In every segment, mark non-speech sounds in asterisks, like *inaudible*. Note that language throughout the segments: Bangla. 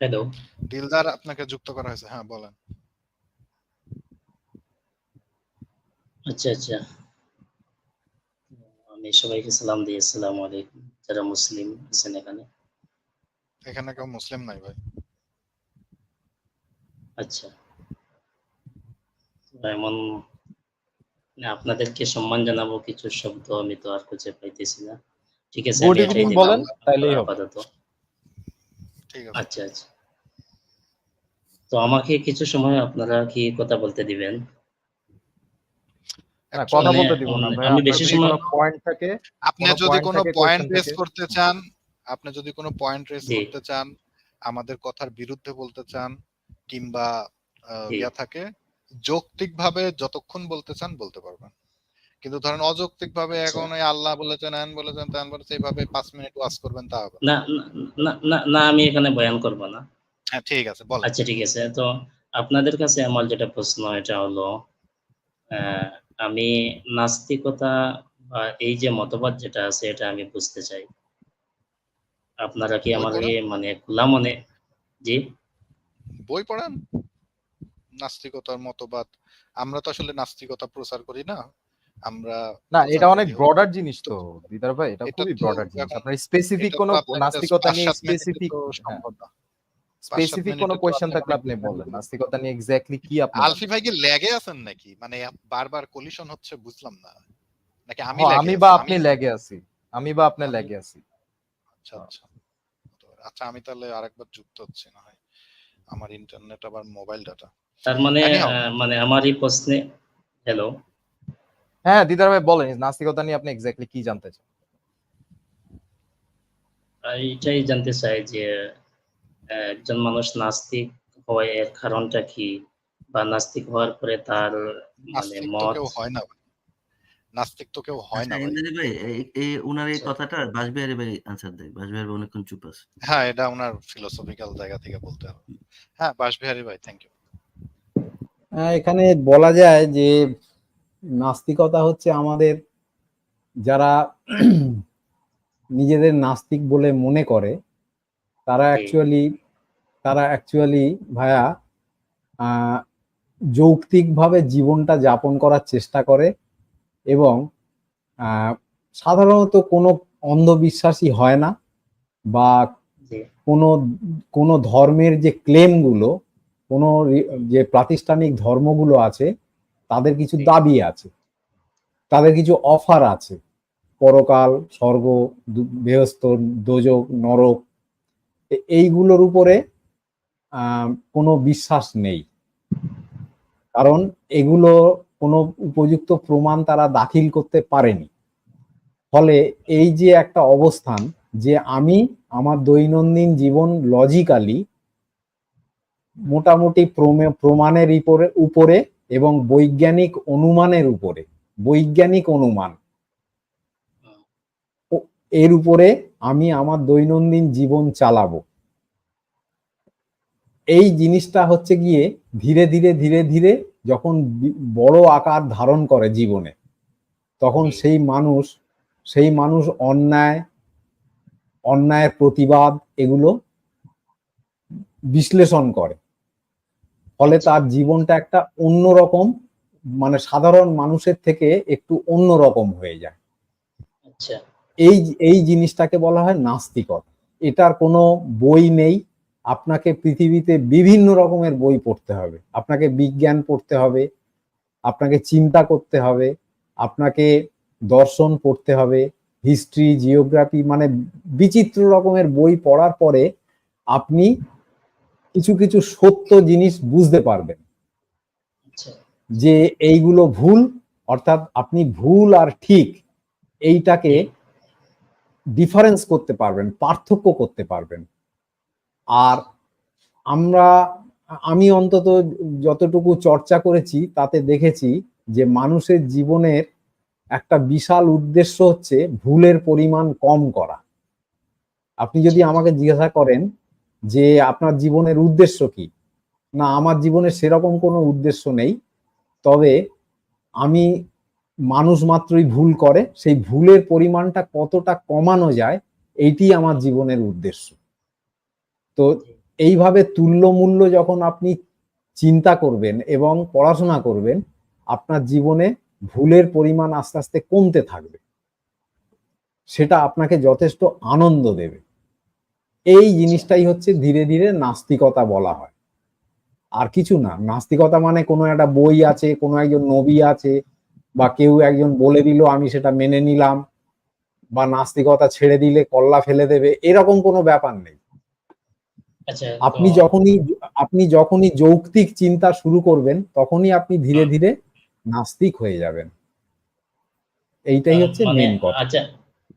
হ্যালো দিলদার আপনাকে যুক্ত করা হয়েছে। হ্যাঁ বলেন। আচ্ছা আচ্ছা। আমি সবাইকে সালাম দিই আসসালামু আলাইকুম। যারা মুসলিম আছেন এখানে। এখানে কেউ মুসলিম নাই ভাই। আচ্ছা। এমন আপনাদেরকে সম্মান জানাব কিছু শব্দ আমি তো আর খুঁজে পাইতেছি না। ঠিক আছে বলেন তাইলেই হবে। আপাতত। ঠিক আছে। আচ্ছা আচ্ছা। তো আমাকে কিছু সময় আপনারা কি কথা বলতে দিবেন? কথা মানে, বলতে দিব না আমি বেশি সময়- পয়েন্ট থাকে আপনি যদি কোনো পয়েন্ট রেজ করতে চান আপনি যদি কোনো পয়েন্ট রেজ করতে চান আমাদের কথার বিরুদ্ধে বলতে চান কিংবা। ইয়া থাকে যৌক্তিক ভাবে যতক্ষণ বলতে চান বলতে পারবেন। কিন্তু ধরেন অযৌক্তিক ভাবে আচ্ছা। এখন ওই আল্লাহ বলেছেন আন বলেছেন তান বলেছেন এইভাবে পাঁচ মিনিট ওয়াজ করবেন তা হবে। না। না না, আমি এখানে বয়ান করব না। হ্যাঁ ঠিক আছে বলেন। আচ্ছা ঠিক আছে তো আপনাদের কাছে আমার যেটা প্রশ্ন এটা হলো আমি নাস্তিকতা বা এই যে মতবাদ যেটা আছে এটা আমি বুঝতে চাই। আপনারা কি আমাকে মানে খোলা মনে জি? বই পড়েন? নাস্তিকতার মতবাদ আমরা তো আসলে নাস্তিকতা প্রচার করি না। আমরা না এটা অনেক ব্রডার জিনিস তো দিদার ভাই এটা খুবই ব্রডার জিনিস। আপনার স্পেসিফিক কোনো নাস্তিকতা নিয়ে স্পেসিফিক সম্ভব স্পেসিফিক কোনো তো থাকলে আপনি বলেন নাস্তিকতা নিয়ে এক্স্যাক্টলি কি আপনি আলফি ভাই কি ল্যাগে আছেন নাকি? মানে বারবার কলিশন হচ্ছে বুঝলাম না। নাকি আমি হ্যাঁ, আমি বা আপনি লেগে আছি। আমি বা আপনি লেগে আছি। আচ্ছা আচ্ছা। আচ্ছা আমি তাহলে আরেকবার যুক্ত হচ্ছি না হয় আমার ইন্টারনেট আবার মোবাইল ডাটা তার মানে. মানে আমার এই প্রশ্নে হ্যালো হ্যাঁ দিদার ভাই বলেন নাস্তিকতা নিয়ে আপনি এক্স্যাক্টলি কি জানতে চান? এইটাই জানতে চাই যে একজন মানুষ নাস্তিক হয় এর কারণটা কি? বা নাস্তিক হওয়ার পরে তার মানে নাস্তিক তো মত কেউ হয় না ভাই। নাস্তিক তো কেউ হয় না আচ্ছা, ভাই। এই- উনার এই আচ্ছা। কথাটা বাসবিহারী ভাই আনসার দেয়। বাসবিহারী ভাই অনেকক্ষণ চুপ আছে। হ্যাঁ এটা ওনার ফিলোসফিক্যাল জায়গা থেকে বলতে হবে। হ্যাঁ বাসবিহারী ভাই থ্যাংক ইউ এখানে বলা যায় যে নাস্তিকতা হচ্ছে আমাদের যারা নিজেদের নাস্তিক বলে মনে করে তারা অ্যাকচুয়ালি তারা অ্যাকচুয়ালি ভায়া যৌক্তিকভাবে জীবনটা যাপন করার চেষ্টা করে এবং সাধারণত কোনো অন্ধবিশ্বাসী হয় না বা কোনো কোনো ধর্মের যে ক্লেমগুলো কোনো যে প্রাতিষ্ঠানিক ধর্মগুলো আছে তাদের কিছু দাবি আছে তাদের কিছু অফার আছে পরকাল স্বর্গ বেহস্ত দোজক নরক এইগুলোর উপরে কোনো বিশ্বাস নেই। কারণ এগুলো কোনো উপযুক্ত প্রমাণ তারা দাখিল করতে পারেনি। ফলে এই যে একটা অবস্থান যে আমি আমার দৈনন্দিন জীবন লজিক্যালি মোটামুটি প্রমে- প্রমাণের উপরে উপরে এবং বৈজ্ঞানিক অনুমানের উপরে, বৈজ্ঞানিক অনুমান। এর উপরে আমি আমার দৈনন্দিন জীবন চালাবো। এই জিনিসটা হচ্ছে গিয়ে ধীরে ধীরে ধীরে ধীরে যখন বড় আকার ধারণ করে জীবনে, তখন সেই মানুষ সেই মানুষ অন্যায়, অন্যায়ের প্রতিবাদ এগুলো বিশ্লেষণ করে। ফলে তার জীবনটা একটা অন্যরকম মানে সাধারণ মানুষের থেকে একটু অন্যরকম হয়ে যায়। আচ্ছা। এই এই জিনিসটাকে বলা হয় নাস্তিকতা। এটার কোনো বই নেই। আপনাকে পৃথিবীতে বিভিন্ন রকমের বই পড়তে হবে। আপনাকে বিজ্ঞান পড়তে হবে আপনাকে চিন্তা করতে হবে আপনাকে দর্শন পড়তে হবে হিস্ট্রি জিওগ্রাফি মানে বিচিত্র রকমের বই পড়ার পরে আপনি কিছু কিছু সত্য জিনিস বুঝতে পারবেন। আচ্ছা। যে এইগুলো ভুল অর্থাৎ আপনি ভুল আর ঠিক এইটাকে ডিফারেন্স করতে পারবেন পার্থক্য করতে পারবেন। আর আমরা আমি অন্তত যতটুকু চর্চা করেছি তাতে দেখেছি যে মানুষের জীবনের একটা বিশাল উদ্দেশ্য হচ্ছে ভুলের পরিমাণ কম করা। আপনি যদি আমাকে জিজ্ঞাসা করেন যে আপনার জীবনের উদ্দেশ্য কি? না, আমার জীবনের সেরকম কোনো উদ্দেশ্য নেই। তবে আমি মানুষ মাত্রই ভুল করে, সেই ভুলের পরিমাণটা কতটা কমানো যায় এইটি আমার জীবনের উদ্দেশ্য। তো এইভাবে তুল্য মূল্য যখন আপনি চিন্তা করবেন এবং পড়াশোনা করবেন, আপনার জীবনে ভুলের পরিমাণ আস্তে আস্তে কমতে থাকবে। সেটা আপনাকে যথেষ্ট আনন্দ দেবে। এই জিনিসটাই হচ্ছে ধীরে ধীরে নাস্তিকতা বলা হয়। আর কিছু না নাস্তিকতা মানে কোনো একটা বই আছে কোনো একজন নবী আছে বা কেউ একজন বলে দিল আমি সেটা মেনে নিলাম বা নাস্তিকতা ছেড়ে দিলে কল্লা ফেলে দেবে এরকম কোনো ব্যাপার নেই। আচ্ছা আপনি যখনই আপনি যখনই যৌক্তিক চিন্তা শুরু করবেন তখনই আপনি ধীরে ধীরে নাস্তিক হয়ে যাবেন। এইটাই হচ্ছে মানে মেন কথা। আচ্ছা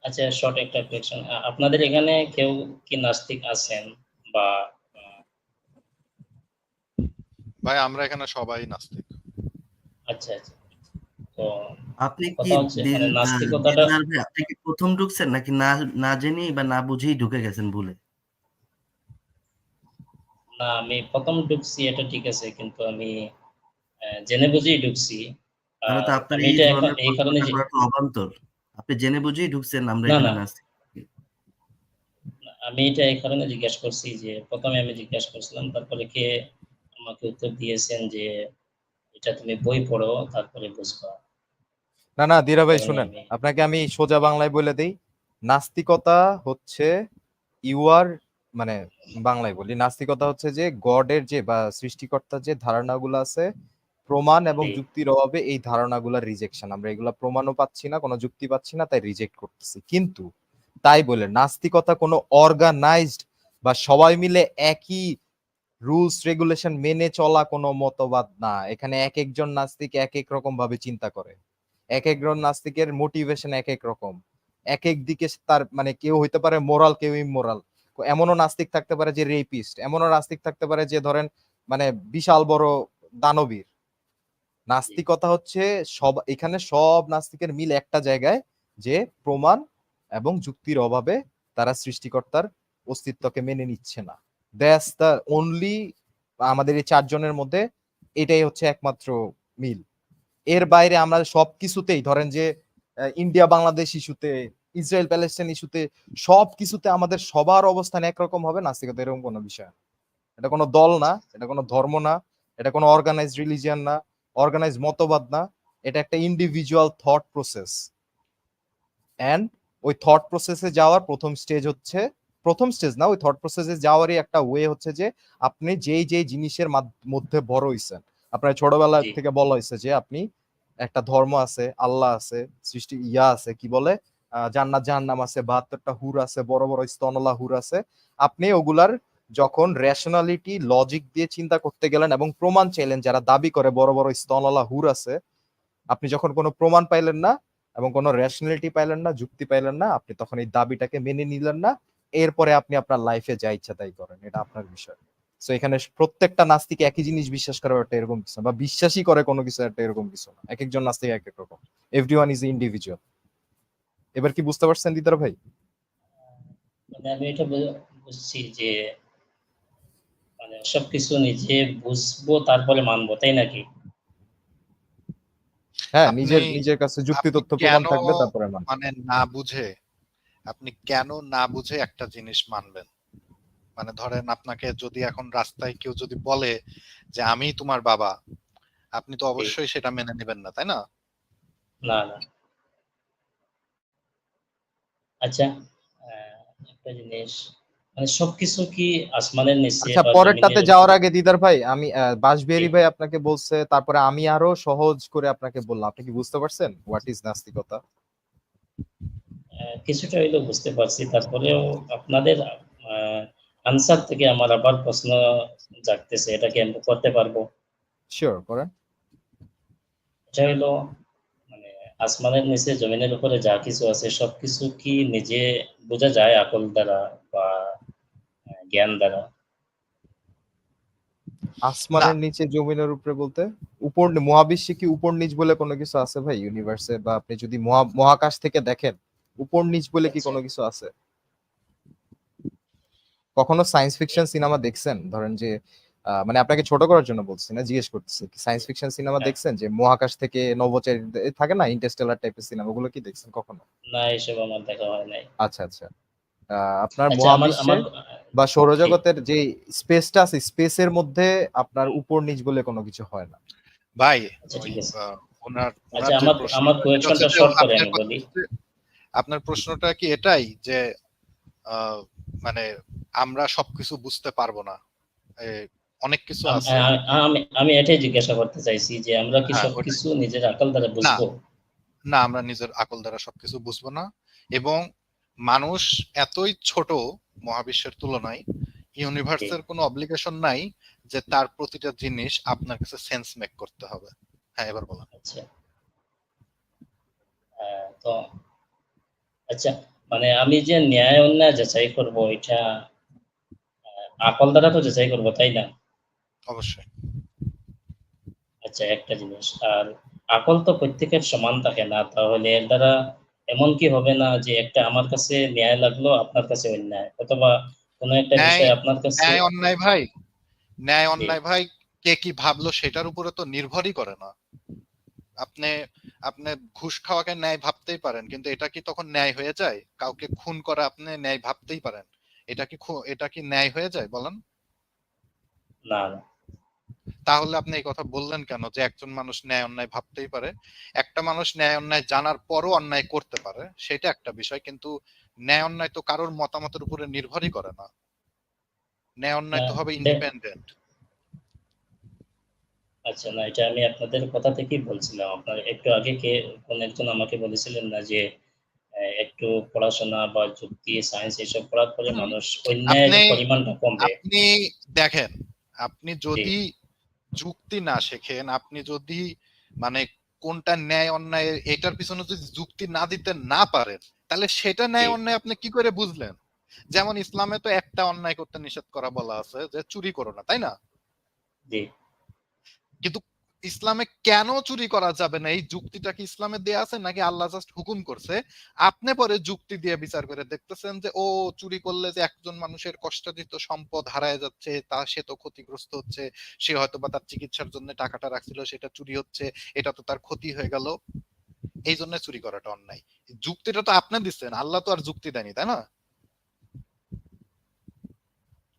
আচ্ছা শর্ট একটা কোয়েশ্চেন আপনাদের এখানে কেউ কি নাস্তিক আছেন বা ভাই আমরা এখানে সবাই নাস্তিক। আচ্ছা আচ্ছা। তো আপনি কি মানে নাস্তিকতাটা- ভাই, আপনি কি প্রথম ঢুকছেন নাকি না না জেনেই বা না বুঝেই ঢুকে গেছেন ভুলে? না আমি প্রথম ঢুকছি এটা ঠিক আছে কিন্তু আমি আহ, জেনে বুঝেই ঢুকছি। তাহলে তো আপনার এই কারণে অবান্তর। আপনি জেনে বুঝেই ঢুকছেন আমরা এখানে। আমি এটা এই কারণে জিজ্ঞেস করছি যে প্রথমে আমি জিজ্ঞেস করছিলাম তারপরে কে আমাকে উত্তর দিয়েছেন যে এটা তুমি বই পড়ো তারপরে বুঝবা না না দিরা ভাই শুনেন আপনাকে আমি সোজা বাংলায় বলে দেই নাস্তিকতা হচ্ছে ইউ আর মানে বাংলায় বলি নাস্তিকতা হচ্ছে যে গডের যে বা সৃষ্টিকর্তার যে ধারণাগুলো আছে প্রমাণ এবং যুক্তির অভাবে এই ধারণাগুলোর রিজেকশন আমরা এগুলা প্রমাণও পাচ্ছি না কোনো যুক্তি পাচ্ছি না তাই রিজেক্ট করতেছি। কিন্তু তাই বলে নাস্তিকতা কোনো অর্গানাইজড বা সবাই মিলে একই রুলস রেগুলেশন মেনে চলা কোনো মতবাদ না। এখানে এক একজন নাস্তিক এক এক রকম ভাবে চিন্তা করে। এক একজন নাস্তিকের মোটিভেশন এক এক রকম। এক এক দিকে তার মানে কেউ হইতে পারে মোরাল কেউ ইমোরাল এমনও নাস্তিক থাকতে পারে যে রেপিস্ট এমনও নাস্তিক থাকতে পারে যে ধরেন মানে বিশাল বড় দানবীর। নাস্তিকতা হচ্ছে সব, এখানে সব নাস্তিকের মিল একটা জায়গায় যে প্রমাণ এবং যুক্তির অভাবে তারা সৃষ্টিকর্তার অস্তিত্বকে মেনে নিচ্ছে না। দ্যাটস দ্য অনলি আমাদের এই চারজনের মধ্যে এটাই হচ্ছে একমাত্র মিল। এর বাইরে আমরা সব কিছুতেই ধরেন যে ইন্ডিয়া, বাংলাদেশ ইস্যুতে, ইসরায়েল, প্যালেস্টাইন ইস্যুতে সব কিছুতে আমাদের সবার অবস্থান একরকম হবে নাস্তিকতা, এরকম কোনো বিষয় এটা কোনো দল না, এটা কোনো ধর্ম না, এটা কোনো অর্গানাইজ রিলিজিয়ান না অর্গানাইজ মতবাদ না এটা একটা ইন্ডিভিজুয়াল থট প্রসেস অ্যান্ড ওই থট প্রসেসে যাওয়ার প্রথম স্টেজ হচ্ছে প্রথম স্টেজ না ওই থট প্রসেসে যাওয়ারই একটা ওয়ে হচ্ছে যে আপনি যেই যেই জিনিসের মধ্যে বড় হইছেন। আপনার ছোটবেলা থেকে বলা হয়েছে যে আপনি একটা ধর্ম আছে আল্লাহ আছে সৃষ্টি ইয়া আছে কি বলে? জান্নাত জাহান্নাম আছে বাহাত্তরটা হুর আছে বড় বড় স্তনলা হুর আছে। আপনি ওগুলার যখন রেশনালিটি লজিক দিয়ে চিন্তা করতে গেলেন এবং প্রমাণ চাইলেন যারা দাবি করে বড় বড় স্তনলা হুর আছে, আপনি যখন কোনো প্রমাণ পাইলেন না এবং কোনো রেশনালিটি পাইলেন না, যুক্তি পাইলেন না, আপনি তখন এই দাবিটাকে মেনে নিলেন না। এরপরে আপনি আপনার লাইফে যা ইচ্ছা তাই করেন, এটা আপনার বিষয়। সো এখানে প্রত্যেকটা নাস্তিক একই জিনিস বিশ্বাস করে একটা এরকম কিছু বা বিশ্বাসই করে কোনো কিছু একটা এরকম কিছু না। এক একজন নাস্তিক এক এক রকম। এভরি ওয়ান ইজ ইন্ডিভিজুয়াল এবার কি বুঝতে পারছেন, দিদার ভাই? মানে আমি এটা বুঝছি যে মানে সবকিছু নিজে বুঝব তারপরে মানবো তাই নাকি? হ্যাঁ নিজের নিজের কাছে যুক্তি তথ্য প্রমাণ থাকবে তারপরে মানে না বুঝে আপনি কেন না বুঝে একটা জিনিস মানবেন? মানে ধরেন আপনাকে যদি এখন রাস্তায় কেউ যদি বলে যে আমি তোমার বাবা আপনি তো অবশ্যই সেটা মেনে নেবেন না তাই না? না না। আচ্ছা একটা জিনিস মানে সবকিছু কি আসমানের নিচে আচ্ছা পরেরটাতে যাওয়ার আগে দিদার ভাই আমি আহ, বাঁশবিহারী ভাই আপনাকে বলছে তারপরে আমি আরও সহজ করে আপনাকে বললাম। আপনি কি বুঝতে পারছেন হোয়াট ইজ নাস্তিকতা? কিছুটা হইলেও বুঝতে পারছি। তারপরেও আপনাদের আনসার থেকে আমার আবার প্রশ্ন জাগতেছে এটা কি আমি করতে পারব? শিওর করেন। এটা হলো মানে আসমানের নিচে জমিনের উপরে যা কিছু আছে সবকিছু কি নিজে বোঝা যায় আকল দ্বারা বা জ্ঞান দ্বারা। আসমানের নিচে জমিনের উপরে বলতে উপর মহাবিশ্বে কি উপর নিচ বলে কোনো কিছু আছে ভাই ইউনিভার্সে বা আপনি যদি মহাকাশ থেকে দেখেন উপর নিচ বলে কি। কোনো কিছু আছে? কখনো সায়েন্স ফিকশন সিনেমা দেখছেন? ধরেন যে মানে আপনাকে ছোট করার জন্য বলছি না জিজ্ঞেস করতেছি। Science fiction cinema. দেখছেন? যে মহাকাশ থেকে নভোচারী এ থাকে না ইন্টারস্টেলার টাইপের সিনেমা গুলো কি দেখছেন কখনো? না এসব আমার দেখা হয় নাই। আচ্ছা আচ্ছা। আপনার আচ্ছা আমার মহাবিশ্বে বা সৌরজগতের যে স্পেসটা আছে স্পেসের মধ্যে আপনার উপর নিচ বলে কোনো কিছু হয় না। ভাই আচ্ছা, ওনার আচ্ছা যে আমার কোয়েশ্চনটা শর্ট করে আপনার আমি বলি। আপনার প্রশ্নটা কি এটাই যে আহ, মানে আমরা সবকিছু বুঝতে পারব না। অনেক কিছু আছে। আমি আমি এটাই জিজ্ঞাসা করতে চাইছি যে আমরা কি হ্যাঁ, সব কিছু নিজের আকল দ্বারা বুঝব? না আমরা নিজের আকল দ্বারা সবকিছু বুঝব না। এবং মানুষ এতই ছোট মহাবিশ্বের তুলনায় ইউনিভার্সের কোনো অব্লিগেশন নাই যে তার প্রতিটা জিনিস আপনার কাছে সেন্স মেক করতে হবে। হ্যাঁ এবার বলেন। আচ্ছা। তো আচ্ছা মানে আমি যে ন্যায় অন্যায় যাচাই করব এটা আকল দ্বারা তো যাচাই করব তাই না? অবশ্যই। আচ্ছা একটা জিনিস আর আকল তো প্রত্যেকের সমান থাকে না তাহলে এর দ্বারা এমন কি হবে না যে একটা আমার কাছে ন্যায় লাগল আপনার কাছে অন্যায়। অথবা কোনো একটা বিষয় আপনার কাছে ন্যায় অন্যায় ভাই। ন্যায় অন্যায় ভাই কে কি ভাবলো সেটার উপরে তো নির্ভরই করে না। আপনি আপনি ঘুষ খাওয়াকে ন্যায় ভাবতেই পারেন কিন্তু এটা কি তখন ন্যায় হয়ে যায়? কাউকে খুন করা আপনি ন্যায় ভাবতেই পারেন। এটা কি এটা কি ন্যায় হয়ে যায়? বলেন। না না। তাহলে আপনি এই কথা বললেন কেন? যে একজন মানুষ ন্যায় অন্যায় ভাবতেই পারে। একটা মানুষ ন্যায় অন্যায় জানার পরও অন্যায় করতে পারে সেটা একটা বিষয়। কিন্তু ন্যায় অন্যায় তো কারোর মতামতের উপরে নির্ভরই করে না। ন্যায় অন্যায় তো হ্যাঁ, হবে ইন্ডিপেন্ডেন্ট আচ্ছা না এটা আমি আপনাদের কথা থেকেই বলছিলাম। আপনার একটু আগে কে কোন একজন আমাকে বলেছিলেন না যে একটু পড়াশোনা বা যুক্তি সায়েন্স এসব পড়ার পরে হুম। মানুষ অন্যায়ের পরিমাণটা কমবে। আপনি দেখেন আপনি যদি যুক্তি না শেখেন আপনি যদি মানে কোনটা ন্যায় অন্যায় এটার পিছনে যদি যুক্তি না দিতে না পারেন তাহলে সেটা ন্যায় অন্যায় আপনি কি করে বুঝলেন? যেমন ইসলামে তো একটা অন্যায় করতে নিষেধ করা বলা আছে যে চুরি করো না তাই না? জি। ইসলামে কেন চুরি করা যাবে না? এই যুক্তিটা কি ইসলামে দেয়া আছে নাকি আল্লাহ জাস্ট হুকুম করছে? আপনি পরে যুক্তি দিয়ে বিচার করে দেখতেছেন যে ও চুরি করলে যে একজন মানুষের কষ্টার্জিত সম্পদ হারায় যাচ্ছে তা সে তো ক্ষতিগ্রস্ত হচ্ছে সে হয়তো বা তার চিকিৎসার জন্য টাকাটা রাখছিল সেটা চুরি হচ্ছে এটা তো তার ক্ষতি হয়ে গেল। এই জন্য চুরি করাটা অন্যায়। যুক্তিটা তো আপনি দিচ্ছেন আল্লাহ তো আর যুক্তি দেয়নি তাই না?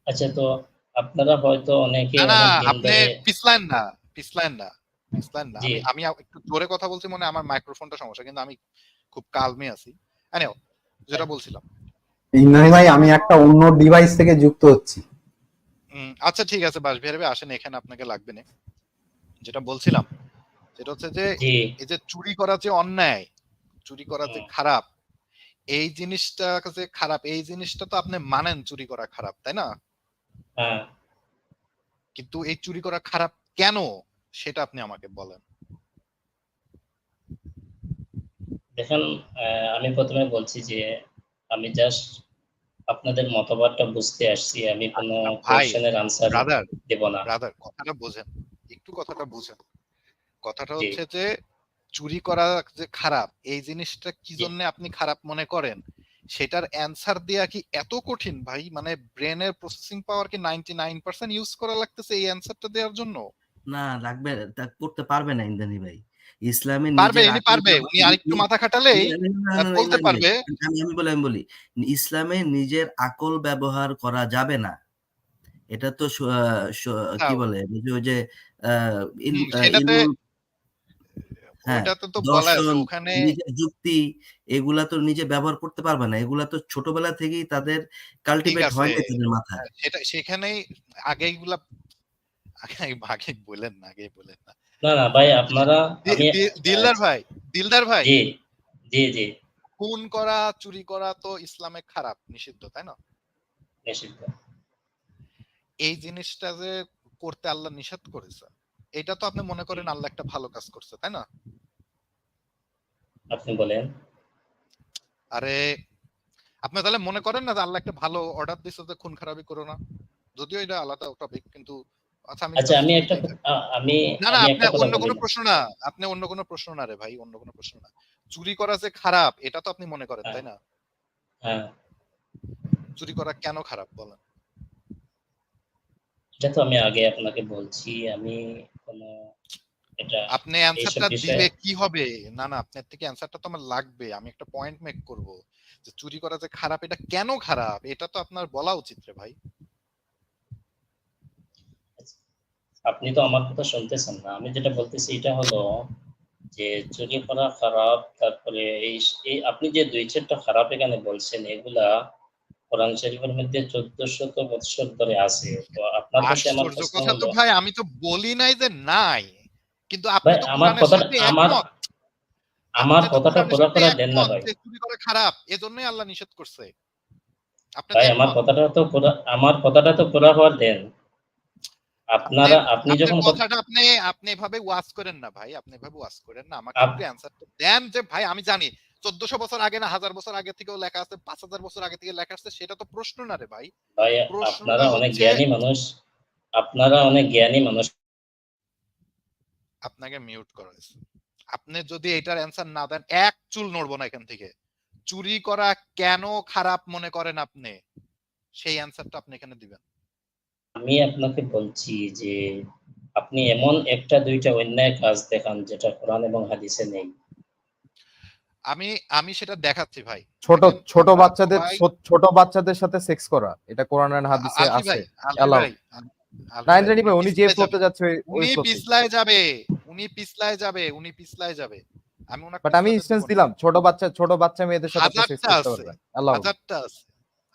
আচ্ছা তো আপনারা হয়তো অনেকে না না আপনি পিছলেন না। পিছলেন না পিছলেন না আমি- আমি একটু জোরে কথা বলছি মনে আমার মাইক্রোফোনটা সমস্যা কিন্তু আমি খুব কালমে আছি। আনেও যেটা বলছিলাম। ইন্দ্রাণী ভাই আমি একটা অন্য ডিভাইস থেকে যুক্ত হচ্ছি। আচ্ছা ঠিক আছে বাস আসেন এখানে আপনাকে লাগবে না। যেটা বলছিলাম সেটা হচ্ছে যে এই যে চুরি করা যে অন্যায় চুরি করা যে খারাপ এই জিনিসটা যে খারাপ এই জিনিসটা তো আপনি মানেন চুরি করা খারাপ তাই না? হ্যাঁ। কিন্তু এই চুরি করা খারাপ কেন? সেটা আপনি আমাকে বলেন। দেখেন আমি প্রথমে বলছি যে আমি জাস্ট আপনাদের মতবাদটা বুঝতে আসছি। আমি কোনো আচ্ছা, কোশ্চেনের আনসার দেব না। ব্রাদার কথাটা বোঝেন। একটু কথাটা বোঝেন। কথাটা হচ্ছে যে চুরি করা যে খারাপ এই জিনিসটা কি জন্য আপনি খারাপ মনে করেন? সেটার অ্যান্সার দেয়া কি এত কঠিন ভাই? মানে ব্রেনের প্রসেসিং পাওয়ার কি নাইনটি নাইন পার্সেন্ট ইউজ করা লাগতেছে এই অ্যান্সারটা দেওয়ার জন্য? না লাগবে তা করতে পারবে না ইন্দ্রাণী ভাই। ইসলামে পারবে ইনি পারবে উনি আরেকটু মাথা না, বলতে পারবে। আমি আমি বলি আমি বলি ইসলামে নিজের আকল ব্যবহার করা যাবে না। এটা তো কি বলে যে হ্যাঁ, যুক্তি এগুলা তো নিজে ব্যবহার করতে পারবে না। এগুলা তো ছোটবেলা থেকেই তাদের কাল্টিভেট। হয় তাদের মাথায়। সেটা সেখানেই আগে এগুলা আগে আগে বলেন না আগে বলেন না। না না ভাই আপনারা দিলদার ভাই দিলদার ভাই। জি জি জি। খুন করা চুরি করা তো ইসলামে খারাপ নিষিদ্ধ তাই না? নিষিদ্ধ। এই জিনিসটা যে করতে আল্লাহ নিষেধ করেছে এটা তো আপনি মনে করেন আল্লাহ একটা ভালো কাজ করছে তাই না? আপনি বলেন। আরে আপনি তাহলে মনে করেন না যে আল্লাহ একটা ভালো অর্ডার দিছে যে খুন খারাপি করো না? যদিও এটা আলাদা টপিক কিন্তু আচ্ছা আমি আচ্ছা একটা আমি না না আপনি অন্য কোনো প্রশ্ন না আপনি অন্য কোনো প্রশ্ন না রে ভাই অন্য কোনো প্রশ্ন না। চুরি করা যে খারাপ এটা তো আপনি মনে করেন তাই না? হ্যাঁ। চুরি করা কেন খারাপ বলেন? এটা তো আমি আগে আপনাকে বলছি আমি কোনো এটা আপনি অ্যানসারটা দিলে কি হবে? না না আপনার থেকে অ্যানসারটা তো আমার লাগবে আমি একটা পয়েন্ট মেক করব। যে চুরি করা যে খারাপ এটা কেন খারাপ? এটা তো আপনার বলা উচিত রে ভাই। আপনি তো আমার কথা শুনতেছেন না। আমি যেটা বলতেছি এটা হলো যে চুরি করা খারাপ তারপরে এই আপনি যে দুই চারটা খারাপ এখানে বলছেন এগুলা কোরআন শরীফের মধ্যে চোদ্দ শত বৎসর ধরে আছে। তো আপনার কাছে আমার কথা তো ভাই আমি তো বলি নাই যে নাই কিন্তু আপনি তো আমার কথাটা আমার আমার কথাটা পুরো করে দেন না ভাই। চুরি করা খারাপ এজন্যই আল্লাহ নিষেধ করছে। ভাই আমার কথাটা তো পুরো আমার কথাটা তো পুরো হওয়ার দেন। আপনারা আপনি যখন কথাটা আপনি আপনি এভাবে ওয়াজ করেন না ভাই আপনি এভাবে ওয়াজ করেন না। আমাকে একটু দেন যে ভাই আমি জানি চোদ্দশো বছর আগে না হাজার বছর আগে থেকেও লেখা আছে পাঁচ হাজার বছর আগে থেকে লেখা আছে সেটা তো প্রশ্ন না রে ভাই। ভাই আপনারা অনেক জ্ঞানী মানুষ। আপনারা অনেক জ্ঞানী মানুষ। আপনাকে মিউট করা হয়েছে। আপনি যদি এটার অ্যান্সার না দেন এক চুল নড়বো না এখান থেকে। চুরি করা কেন খারাপ মনে করেন আপনি? সেই অ্যান্সারটা আপনি এখানে দিবেন। আমি আপনাকে বলছি যে আপনি এমন একটা দুইটা অন্যায় কাজ দেখান যেটা কোরআন এবং হাদিসে নেই। আমি আমি সেটা দেখাচ্ছি ভাই। ছোট ছোট বাচ্চাদের ছোট বাচ্চাদের সাথে সেক্স করা এটা কোরআন এন্ড হাদিসে আছে ভাই, উনি যে পিছলায় ফ্লোতে যাবে। যাচ্ছে উনি পিছলায় যাবে উনি পিছলায় যাবে উনি পিছলায় যাবে। আমি ওনাকে বাট আমি না। দিলাম ছোট বাচ্চা ছোট বাচ্চা মেয়েদের সাথে সেক্স করতে পারবে হাজারটা আছে।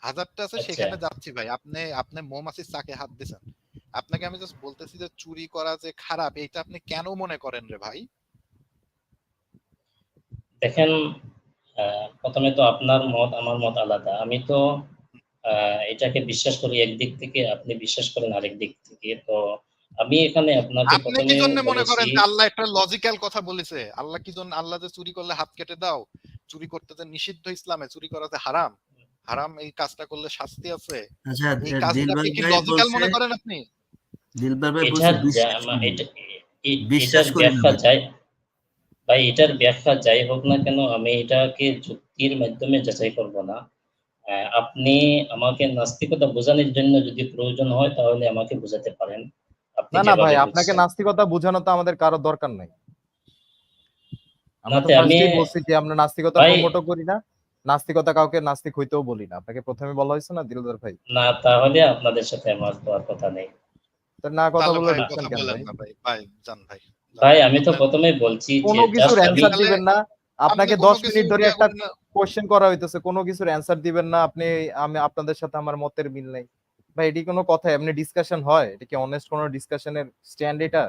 হাজারটা আছে আচ্ছা। সেখানে যাচ্ছি ভাই। আপনি আপনি মৌমাছির চাকে হাত আপনাকে আমি জাস্ট বলতেছি যে চুরি করা যে খারাপ আপনি কেন মনে করেন রে ভাই? দেখেন প্রথমে তো আপনার মত আমার মত আলাদা। আমি তো এটাকে বিশ্বাস করি একদিক থেকে আপনি বিশ্বাস করেন আরেক দিক থেকে। তো আমি এখানে আপনাকে আপনি কি জন্য মনে করেন যে আল্লাহ একটা লজিক্যাল কথা বলেছে? আল্লাহ কি জন্য আল্লাহ যে চুরি করলে হাত কেটে দাও? চুরি করতে যে নিষিদ্ধ ইসলামে চুরি করা যে হারাম? হারাম এই কাজটা করলে শাস্তি আছে? আচ্ছা এই কাজটা কি ভাই লজিক্যাল মনে করেন আপনি? দিলবার ভাই এটার বিশ্বাস ব্যাখ্যা। যাই ভাই এটার ব্যাখ্যা যাই হোক না কেন আমি এটাকে যুক্তির মাধ্যমে যাচাই করব না। আপনি আমাকে নাস্তিকতা বোঝানোর জন্য যদি প্রয়োজন হয় তাহলে আমাকে বোঝাতে পারেন। না না ভাই আপনাকে নাস্তিকতা বোঝানো তো আমাদের কারও দরকার নাই। আমরা তো আমি- বলছি যে আমরা নাস্তিকতা প্রমোটও করি না। নাস্তিকতা কাউকে নাস্তিক হইতেও বলি না। আপনাকে প্রথমে বলা হয়েছে না দিলদার ভাই? না তাহলে আপনাদের সাথে আমার তো আর কথা নেই। তো না কথা বলে ভাই কেন ভাই? ভাই। জান ভাই ভাই আমি তো প্রথমে বলছি যে কোনো কিছুর অ্যান্সার দিবেন না। আপনাকে আপনি দশ কোনো মিনিট ধরে একটা কোশ্চেন করা হইতেছে কোনো কিছুর অ্যানসার দিবেন না। আপনি আমি আপনাদের সাথে আমার মতের মিল নেই। ভাই এটি কোনো কথা এমনি ডিসকাশন হয়? এটা কি অনেস্ট কোনো ডিসকাশনের স্ট্যান্ড এটা?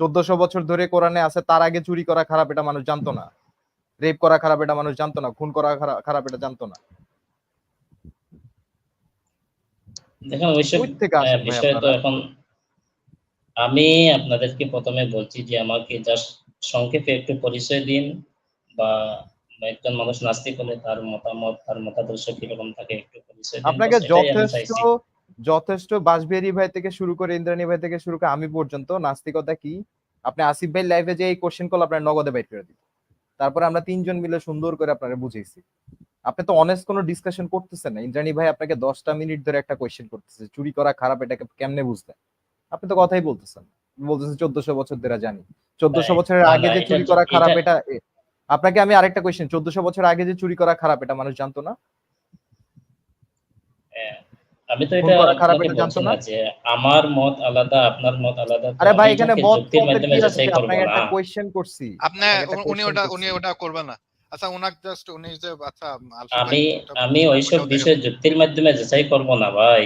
চোদ্দশো বছর ধরে কোরআনে আছে তার আগে চুরি করা খারাপ এটা মানুষ জানতো না। রেপ করা খারাপ এটা মানুষ জানতো না। খুন করা খারা- খারাপ এটা জানতো না। দেখেন ওইসব বিষয় তো এখন আমি আপনাদেরকে প্রথমে বলছি যে আমাকে জাস্ট সংক্ষেপে একটু পরিচয় দিন বা একজন মানুষ নাস্তিক হলে তার মতামত তার মতাদর্শ কীরকম থাকে একটু পরিচয় আপনাকে যথেষ্ট। যথেষ্ট বাসবিহারী ভাই থেকে শুরু করে ইন্দ্রাণী ভাই থেকে শুরু করে আমি পর্যন্ত নাস্তিকতা কি? আপনি আসিফ ভাই লাইভে যে এই কোশ্চেন কল আপনার নগদে বাইট করে দিত তারপরে আমরা তিনজন মিলে সুন্দর করে আপনারা বুঝেছি আপনি তো অনেস্ট কোনো ডিসকাশন করতেছেন না। ইন্দ্রাণী ভাই আপনাকে দশটা মিনিট ধরে একটা কোয়েশ্চেন করতেছে চুরি করা খারাপ এটাকে কেমনে বুঝতেন আপনি তো কথাই বলতেছেন। বলতেছেন চোদ্দশো বছর ধরে জানি। চোদ্দশো বছরের আগে যে চুরি করা খারাপ এটা- এটা আপনাকে আমি আরেকটা কোয়েশ্চেন চোদ্দশো বছর আগে যে চুরি করা খারাপ এটা মানুষ জানতো না? হ্যাঁ, আমি তো এটা খারাপ এটা জানতো না? না? যে আমার মত আলাদা আপনার মত আলাদা আরে ভাই এখানে মত মাধ্যমে যাচাই করব আপনাকে একটা না। কোয়েশ্চেন করছি। আপনি উনি ওটা উনি ওটা করবেন না। আচ্ছা ওনাকে জাস্ট উনি যে আচ্ছা আমি আমি ওইসব বিষয় যুক্তির মাধ্যমে যাচাই করব না ভাই।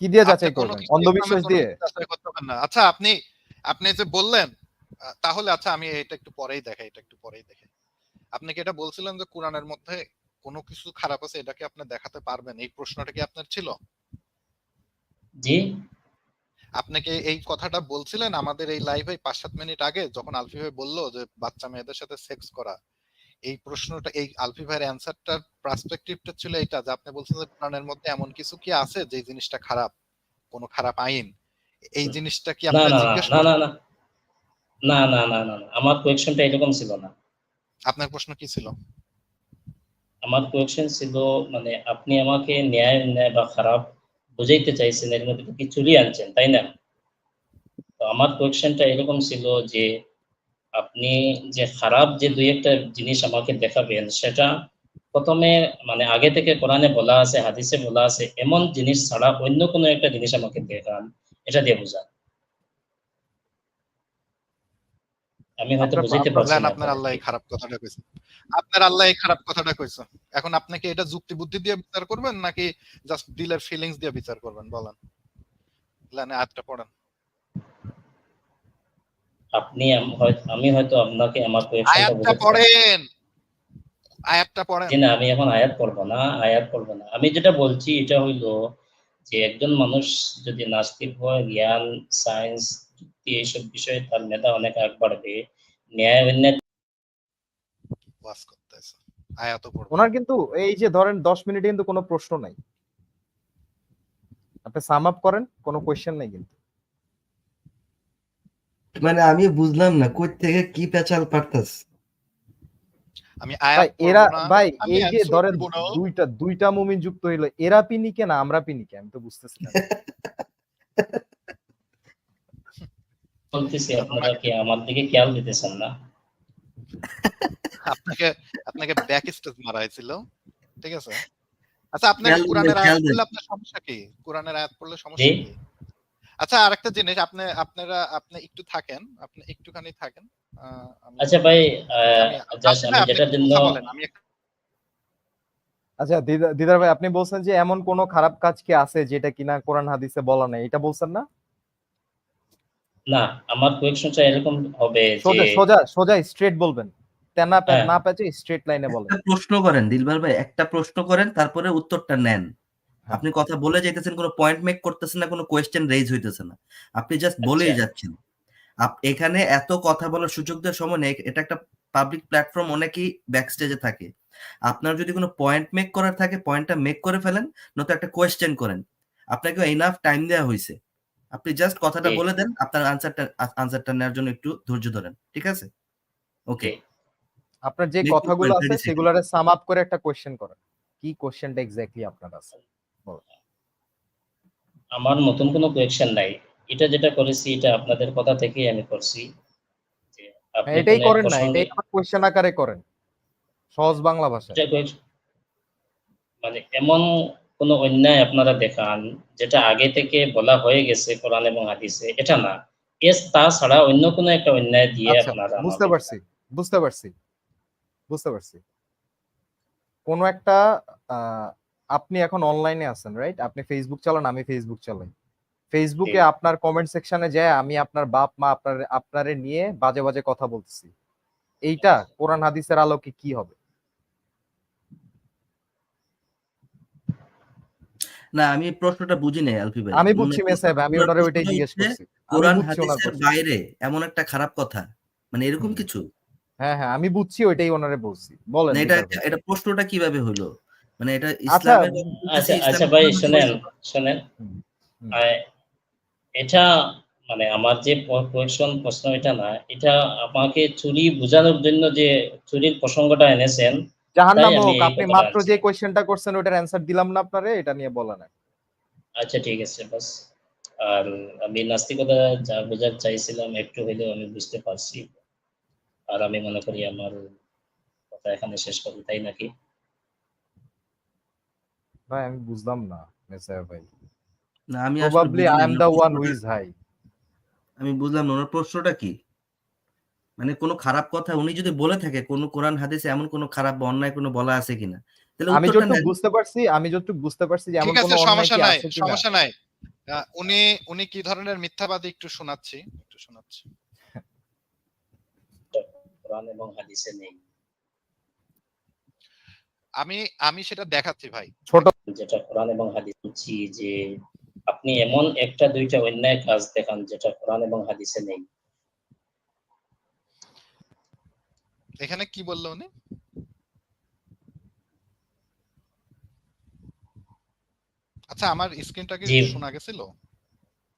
কি দিয়ে যাচাই কোনো করবেন? অন্ধবিশ্বাস দিয়ে? যাচাই করতে পারবেন না। আচ্ছা আপনি আপনি যে বললেন তাহলে আচ্ছা আমি এটা একটু পরেই দেখাই এটা একটু পরেই দেখাই। আপনি কি এটা বলছিলেন যে কোরআনের মধ্যে কোনো কিছু খারাপ আছে এটাকে আপনি দেখাতে পারবেন। এই প্রশ্নটা কি আপনার ছিল? জি। আপনাকে এই কথাটা বলছিলেন আমাদের এই লাইভে পাঁচ সাত মিনিট আগে যখন আলফি ভাই বলল যে বাচ্চা মেয়েদের সাথে সেক্স করা? এই প্রশ্নটা এই আলফি ভাইয়ের অ্যান্সারটার পার্সপেক্টিভটা ছিল এটা যে আপনি বলছেন যে কোরআনের মধ্যে এমন কিছু কি আছে যে জিনিসটা খারাপ কোনো খারাপ আইন? এই জিনিসটা কি আপনি জিজ্ঞেস না না না। না না না না আমার কোয়েকশনটা এরকম ছিল না। আপনার প্রশ্ন কি ছিল? আমার কোয়েকশন ছিল মানে আপনি আমাকে ন্যায় ন্যায় বা খারাপ বুঝাইতে চাইছেন, এর মধ্যে কি চুরি আনছেন, তাই না? তো আমার কোয়েশ্চেনটা এরকম ছিল যে, আপনি যে খারাপ যে দুই একটা জিনিস আমাকে দেখাবেন, সেটা প্রথমে মানে আগে থেকে কোরআনে বলা আছে, হাদিসে বলা আছে, এমন জিনিস ছাড়া অন্য কোনো একটা জিনিস আমাকে দেখান, এটা দিয়ে বোঝান। আমি হয়তো বুঝাইতে পারছি না আপনার আল্লাহ খারাপ কথাটা কইছে। আপনার আল্লাহ খারাপ কথাটা কইছে। এখন আপনি কি এটা যুক্তি বুদ্ধি দিয়ে বিচার করবেন নাকি জাস্ট দিলের ফিলিংস দিয়ে বিচার করবেন বলেন। লানে পড়েন। আপনি আমি হয়তো আপনাকে আমার আয়াতটা পড়েন! আয়াতটা পড়েন। না আমি এখন আয়াত পড়ব না আয়াত পড়ব না। আমি যেটা বলছি এটা হইল যে একজন মানুষ যদি নাস্তিক হয় জ্ঞান সায়েন্স যুক্তি এইসব বিষয়ে তার মেধা অনেক আগ বাড়বে করতেছে। পড়বেন ওনার কিন্তু এই যে ধরেন দশ মিনিটে কিন্তু কোনো প্রশ্ন নাই। আপনি সাম আপ করেন কোনো কোয়েশ্চেন নাই কিন্তু। মানে আমি বুঝলাম না কই থেকে কি পেঁচাল পারতাস আমি ভাই এরা ভাই এই যে ধরেন দুইটা দুইটা মুমিন যুক্ত হইল এরা পিনিকে না আমরা পিনিকে আমি তো বুঝতেছি না। *laughs* বলতেছি আপনারা কি আমার দিকে খেয়াল দিতেছেন না। আপনাকে আপনাকে ব্যাক স্টেজ মারা হয়েছিল ঠিক আছে? আচ্ছা কোরআনের আয়াত পড়লে আপনার সমস্যা কি? কোরআনের আয়াত পড়লে সমস্যা কি? আচ্ছা আরেকটা জিনিস আপনি আপনারা আপনি একটু থাকেন আপনি একটুখানি থাকেন। আহ, আচ্ছা ভাই আমি- একটু জন্য বলেন, আমি আচ্ছা দিদার ভাই আপনি বলছেন যে এমন কোন খারাপ কাজ কি আছে যেটা কিনা কোরআন হাদিসে বলা নেই? এটা বলছেন না? না আমার কোয়েশ্চনটা এরকম হবে যে সোজা সোজা সোজা স্ট্রেট বলবেন। তেনা পে- হ্যাঁ। না পেঁচে স্ট্রেট লাইনে বলেন একটা প্রশ্ন করেন দিলবার ভাই একটা প্রশ্ন করেন তারপরে উত্তরটা নেন। হ্যাঁ। আপনি কথা বলে যাইতেছেন কোনো পয়েন্ট মেক করতেছেন না কোনো কোয়েশ্চেন রেজ হইতেছে না। আপনি জাস্ট বলেই আচ্ছা। যাচ্ছেন। আপ- এখানে এত কথা বলার সুযোগ দেওয়ার সময় নেই এটা একটা পাবলিক প্ল্যাটফর্ম অনেকেই ব্যাক স্টেজে থাকে। আপনার যদি কোনো পয়েন্ট মেক করার থাকে পয়েন্টটা মেক করে ফেলেন নয়তো একটা কোয়েশ্চেন করেন। আপনাকে ইনাফ টাইম দেওয়া হয়েছে আপনি জাস্ট কথাটা বলে দেন আপনার আনসারটা আনসারটা নেওয়ার জন্য একটু ধৈর্য ধরেন ঠিক আছে? ওকে আপনার যে কথাগুলো আছে 30 seconds. সেগুলারে সাম আপ করে একটা কোয়েশ্চেন করেন। কি কোশ্চেনটা এক্স্যাক্টলি আপনার আছে? আমার নতুন কোনো কোয়েশ্চেন নাই। এটা যেটা করেছি এটা আপনাদের কথা থেকেই আমি করছি। আপনি হ্যাঁ, এটাই করেন না এটাই কোয়েশ্চেন আকারে করেন। সহজ বাংলা ভাষায়। মানে এমন কোন অন্যায় আপনারা দেখান যেটা আগে থেকে বলা হয়ে গেছে কোরআন এবং হাদিসে এটা না। এস তাছাড়া অন্য কোনো একটা অন্যায় দিয়ে আচ্ছা আপনারা বুঝতে পারছি বুঝতে পারছি বুঝতে পারছি। কোন একটা আপনি এখন অনলাইনে আছেন রাইট আপনি ফেসবুক চালান আমি ফেসবুক চালাই। ফেসবুকে আপনার কমেন্ট সেকশনে যায় আমি আপনার বাপ মা আপনার আপনারে নিয়ে বাজে বাজে কথা বলতেছি। এইটা কোরআন হাদিসের আলোকে কি হবে? না আমি প্রশ্নটা বুঝি নাই আলফি ভাই আমি বুঝছি মেসাহেব আমি ওনার ওইটাই জিজ্ঞেস করছি। কোরআন হাদিসের বাইরে এমন একটা খারাপ কথা মানে এরকম কিছু? হ্যাঁ হ্যাঁ আমি বুঝছি ওইটাই ওনারে বলছি। বলেন এটা এটা প্রশ্নটা কীভাবে হলো? মানে এটা আচ্ছা ইসলামের আচ্ছা আচ্ছা ভাই শোনেন শোনেন। এটা মানে আমার যে কোয়েশন প্রশ্ন এটা না এটা আমাকে চুরি বোঝানোর জন্য যে চুরির প্রসঙ্গটা এনেছেন জাহান্নাম আমি হোক আপনি মাত্র যে কোয়েশ্চেনটা করছেন ওটার অ্যান্সার দিলাম না আপনারে এটা নিয়ে বলেন এখন। আচ্ছা ঠিক আছে বাস। আর আমি নাস্তিকতা যা বোঝার চাইছিলাম একটু হলেও আমি বুঝতে পারছি। আর আমি মনে করি আমার কথা এখানে শেষ করি তাই নাকি? ভাই আমি বুঝলাম না মেসাহেব ভাই। না আমি প্রবাবলি বুঝলাম I am the one who's high আমি বুঝলাম না ওনার প্রশ্নটা কি? মানে কোনো খারাপ কথা উনি যদি বলে থাকে কোনো কোরআন হাদিসে এমন কোনো খারাপ বা অন্যায় কোনো বলা আছে কিনা? তাহলে আমি যতটুকু বুঝতে পারছি আমি যতটুকু বুঝতে পারছি যে এমন কোনো সমস্যা নাই সমস্যা নাই। উনি উনি কি ধরনের মিথ্যাবাদী একটু শোনাচ্ছি? একটু শোনাচ্ছি। কোরআন এবং হাদিসে নেই। আমি আমি সেটা দেখাচ্ছি ভাই। ছোট যেটা কোরআন এবং হাদিস যে আপনি এমন একটা দুইটা অন্যায় কাজ দেখান যেটা কোরআন এবং হাদিসে নেই। এখানে কি বলল উনি? আচ্ছা আমার স্ক্রিনটা কি শোনা গেছিল?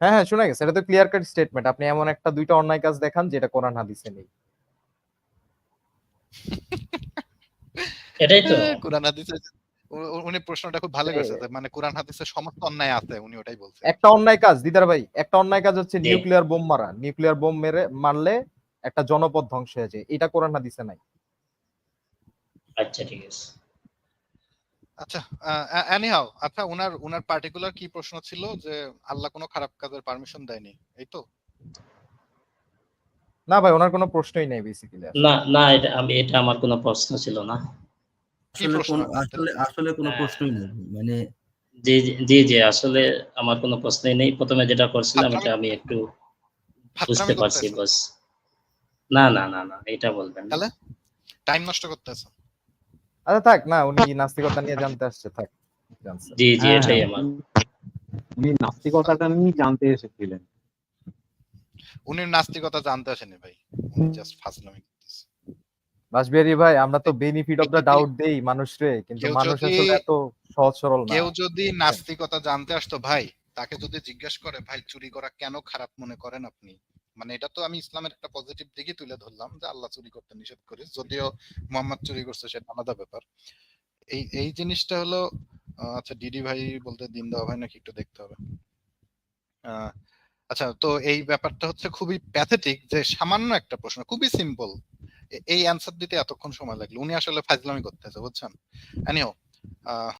হ্যাঁ হ্যাঁ শোনা গেছে। এটা তো ক্লিয়ার কাট স্টেটমেন্ট আপনি এমন একটা দুইটা অন্যায় কাজ দেখান যেটা কোরআন হাদিসে নেই। এটাই তো। *laughs* কোরআন হাদিসে উনি প্রশ্নটা খুব ভালো করেছে। মানে কোরআন হাদিসে সমস্ত অন্যায় আছে উনি ওটাই বলছেন। একটা অন্যায় কাজ দিদার ভাই একটা অন্যায় কাজ হচ্ছে নিউক্লিয়ার বোম মারা। নিউক্লিয়ার বোম মেরে মারলে একটা জনপদ ধ্বংস হয়ে যায়। এটা কোরআন হাদিসে নাই। আচ্ছা ঠিক আছে। আচ্ছা এনিহাউ আচ্ছা উনার উনার পার্টিকুলার কি প্রশ্ন ছিল যে আল্লাহ কোনো খারাপ কাজের পারমিশন দেয়নি? এই তো? না ভাই ওনার কোনো প্রশ্নই নেই বেসিক্যালি না না এটা আমি এটা আমার কোনো প্রশ্ন ছিল না। আসলে কোনো আসলে আসলে কোনো হ্যাঁ। প্রশ্নই নেই। মানে জি জি- আসলে আমার কোনো প্রশ্নই নেই। প্রথমে যেটা করছিলাম এটা আমি একটু বুঝতে পারছি। বাস। না না না না এটা বলবেন তাহলে? টাইম নষ্ট করতেছেন আচ্ছা থাক না উনি নাস্তিকতা নিয়ে জানতে আসছে থাক জি জি হ্যাঁ, এটাই হ্যাঁ, আমার। উনি নাস্তিকতাটা নিয়ে জানতে এসেছিলেন। উনি নাস্তিকতা জানতে আসেনি ভাই উনি জাস্ট ফাজলামি করতেছে। বাসবিহারী ভাই আমরা তো বেনিফিট অফ দ্য ডাউট দেই মানুষরে কিন্তু কেউ মানুষ আসলে এত সহজ সরল না। কেউ যদি নাস্তিকতা জানতে আসতো ভাই তাকে যদি জিজ্ঞেস করে ভাই চুরি করা কেন খারাপ মনে করেন আপনি? মানে এটা তো আমি ইসলামের একটা পজিটিভ দিকে তুলে ধরলাম যে আল্লাহ চুরি করতে নিষেধ করে, যদিও মোহাম্মদ চুরি করছে সেটা আলাদা ব্যাপার। এই এই জিনিসটা হলো আচ্ছা ডিডি ভাই বলতে দিন দেওয়া ভাই নাকি একটু দেখতে হবে। আচ্ছা তো এই ব্যাপারটা হচ্ছে খুবই প্যাথেটিক যে সামান্য একটা প্রশ্ন, খুবই সিম্পল এই অ্যান্সার দিতে এতক্ষণ সময় লাগল। উনি আসলে ফাজলামি করতেছে, বুঝছেন? এনিও আহ